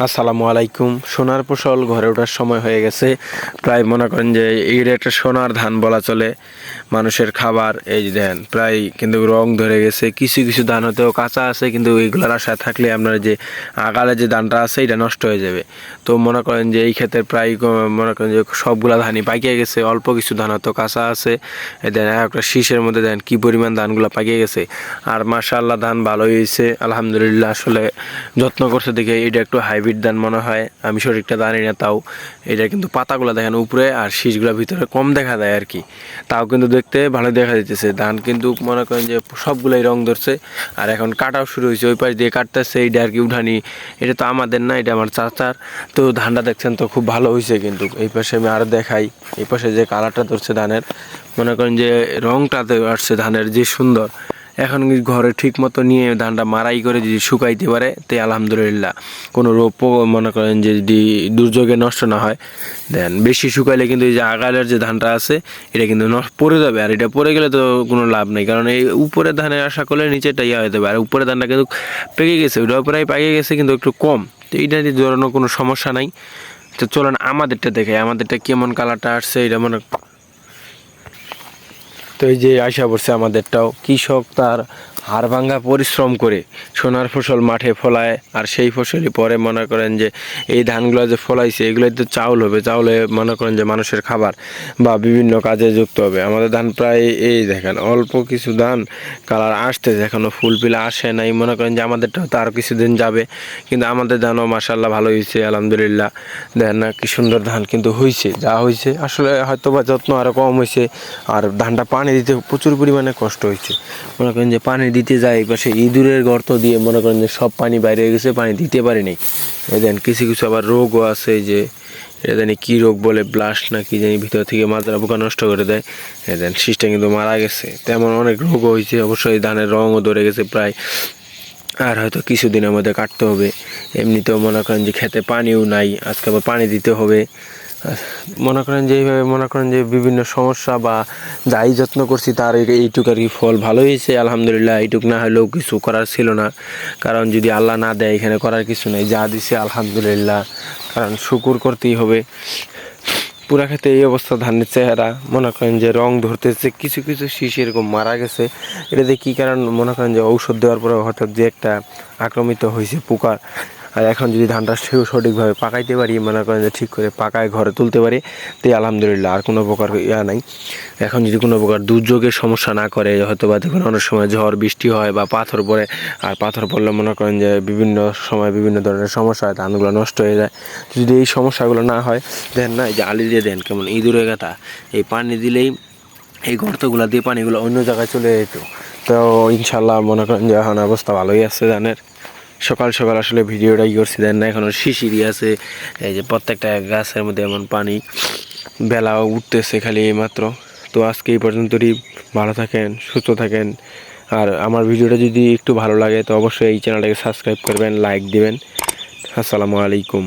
আসসালামু আলাইকুম। সোনার ফসল ঘরে ওঠার সময় হয়ে গেছে। প্রায় মনে করেন যে এর একটা সোনার ধান বলা চলে। মানুষের খাবার, এই দেন প্রায় কিন্তু রং ধরে গেছে। কিছু কিছু ধান হতেও কাঁচা আছে, কিন্তু এইগুলোর আশায় থাকলে আপনার যে আগালে যে ধানটা আছে, এটা নষ্ট হয়ে যাবে। তো মনে করেন যে এই ক্ষেত্রে প্রায় মনে করেন যে সবগুলা ধানই পাকিয়ে গেছে। অল্প কিছু ধান হয়তো কাঁচা আছে। দেন একটা শীষের মধ্যে দেন কি পরিমাণ ধানগুলো পাকিয়ে গেছে। আর মাশাআল্লাহ ধান ভালোই হয়েছে। আলহামদুলিল্লাহ আসলে যত্ন করছে দেখে এটা একটু হাইব্রিড ধান মনে হয়। আমি শরীরটা জানি না তাও। এটা কিন্তু পাতাগুলো দেখেন উপরে আর শীষগুলো ভিতরে কম দেখা যায় আর কি। তাও কিন্তু দেখতে ভালো দেখা যাইতেছে। ধান কিন্তু মনে করেন যে সবগুলোই রং ধরছে। আর এখন কাটাও শুরু হয়েছে ওই পাশ দিয়ে কাটতেছে, এইটা আর কি উঠানি। এটা তো আমাদের না, এটা আমার চাচার। তো ধানটা দেখছেন তো খুব ভালো হয়েছে কিন্তু। এই পাশে আমি আরও দেখাই। এই পাশে যে কালারটা ধরছে ধানের, মনে করেন যে রংটাতে আসছে ধানের যে সুন্দর। এখন ঘরে ঠিক মতো নিয়ে ধানটা মারাই করে যদি শুকাইতে পারে, তে আলহামদুলিল্লাহ। কোনো রোগ পো- মনে করেন যে যদি দুর্যোগে নষ্ট না হয়, দেন বেশি শুকাইলে কিন্তু এই যে আগালের যে ধানটা আছে, এটা কিন্তু পড়ে যাবে। আর এটা পড়ে গেলে তো কোনো লাভ নেই, কারণ এই উপরে ধানের আশা করলে নিচেটা ইয়া হয়ে যাবে। আর উপরে ধানটা কিন্তু পেকে গেছে, ওটাও প্রায় পেকে গেছে, কিন্তু একটু কম। তো এইটা ধরানো কোনো সমস্যা নাই। তো চলেন আমাদেরটা দেখে আমাদেরটা কেমন কালারটা আসছে, এটা মনে তো এই যে আশা পড়ছে আমাদেরটাও। কৃষক তার হাড় ভাঙ্গা পরিশ্রম করে সোনার ফসল মাঠে ফলায়, আর সেই ফসলই পরে মনে করেন যে এই ধানগুলো যে ফলাইছে এগুলো তো চাউল হবে। চাউলে মনে করেন যে মানুষের খাবার বা বিভিন্ন কাজে যুক্ত হবে। আমাদের ধান প্রায় এই দেখেন, অল্প কিছু ধান কালার আসতেছে, এখনও ফুল পিলা আসে নাই। মনে করেন যে আমাদেরটাও তো আরও কিছুদিন যাবে, কিন্তু আমাদের ধানও মাসাল্লাহ ভালো হয়েছে, আলহামদুলিল্লাহ। দেখেন না কি সুন্দর ধান কিন্তু হয়েছে যা হয়েছে আসলে হয়তো বা যত্ন আরও কম হয়েছে আর ধানটা পানি দিতে প্রচুর পরিমাণে কষ্ট হয়েছে মনে করেন যে পানি দিতে যায় পাশে ইঁদুরের গর্ত দিয়ে মনে করেন যে সব পানি বাইরে হয়ে গেছে, পানি দিতে পারিনি। এই দেন কিছু কিছু আবার রোগও আছে যে এটা জানি কী রোগ বলে ব্লাস্ট না কি জানি, ভিতর থেকে মাজরা পোকা নষ্ট করে দেয়। এই দেন শীষটা কিন্তু মারা গেছে। তেমন অনেক রোগও হয়েছে অবশ্যই ধানের রঙও ধরে গেছে প্রায়। আর হয়তো কিছুদিনের মধ্যে কাটতে হবে। এমনিতেও মনে করেন যে খেতে পানিও নাই, আজকে আবার পানি দিতে হবে। মনে করেন যে এইভাবে, মনে করেন যে বিভিন্ন সমস্যা বা যাই যত্ন করছি তার এইটুক আর কি ফল ভালো হয়েছে, আলহামদুলিল্লাহ। এইটুক না হলেও কিছু করার ছিল না। কারণ যদি আল্লাহ না দেয়, এখানে করার কিছু নেই। যা দিছে, আলহামদুলিল্লাহ। কারণ শুকুর করতেই হবে। পুরা ক্ষেত্রে এই অবস্থা, ধানের চেহারা। মনে করেন যে রং ধরতেছে, কিছু কিছু শিশি এরকম মারা গেছে। এটাতে কী কারণ মনে করেন যে ঔষধ দেওয়ার পরে হঠাৎ যে একটা আক্রমিত হয়েছে পোকার। আর এখন যদি ধানটা সঠিকভাবে পাকাইতে পারি, মনে করেন যে ঠিক করে পাকায় ঘরে তুলতে পারি, তো আলহামদুলিল্লাহ, আর কোনো প্রকার ইয়া নাই। এখন যদি কোনো প্রকার দুর্যোগের সমস্যা না করে, হয়তো বা দেখুন অনেক সময় ঝড়, বৃষ্টি হয় বা পাথর পড়ে, আর পাথর পড়লে মনে করেন যে বিভিন্ন সময় বিভিন্ন ধরনের সমস্যা হয়, ধানগুলো নষ্ট হয়ে যায়। যদি এই সমস্যাগুলো না হয়, দেন না, এই যে আলি দিয়ে দেন, কেমন ইঁদুরের গাথা এই পানি দিলেই এই গর্তগুলো দিয়ে পানিগুলো অন্য জায়গায় চলে যেত তো ইনশাল্লাহ মনে করেন যে এখন অবস্থা ভালোই আছে ধানের। সকাল সকাল আসলে ভিডিওটাই করছি দেন না এখনও শিশিরি আছে। এই যে প্রত্যেকটা গাছের মধ্যে এমন পানি বেলা উঠতেছে খালি এইমাত্র। তো আজকে এই পর্যন্তই, ভালো থাকেন, সুস্থ থাকেন। আর আমার ভিডিওটা যদি একটু ভালো লাগে, তো অবশ্যই এই চ্যানেলটাকে সাবস্ক্রাইব করবেন, লাইক দিবেন। আসসালামু আলাইকুম।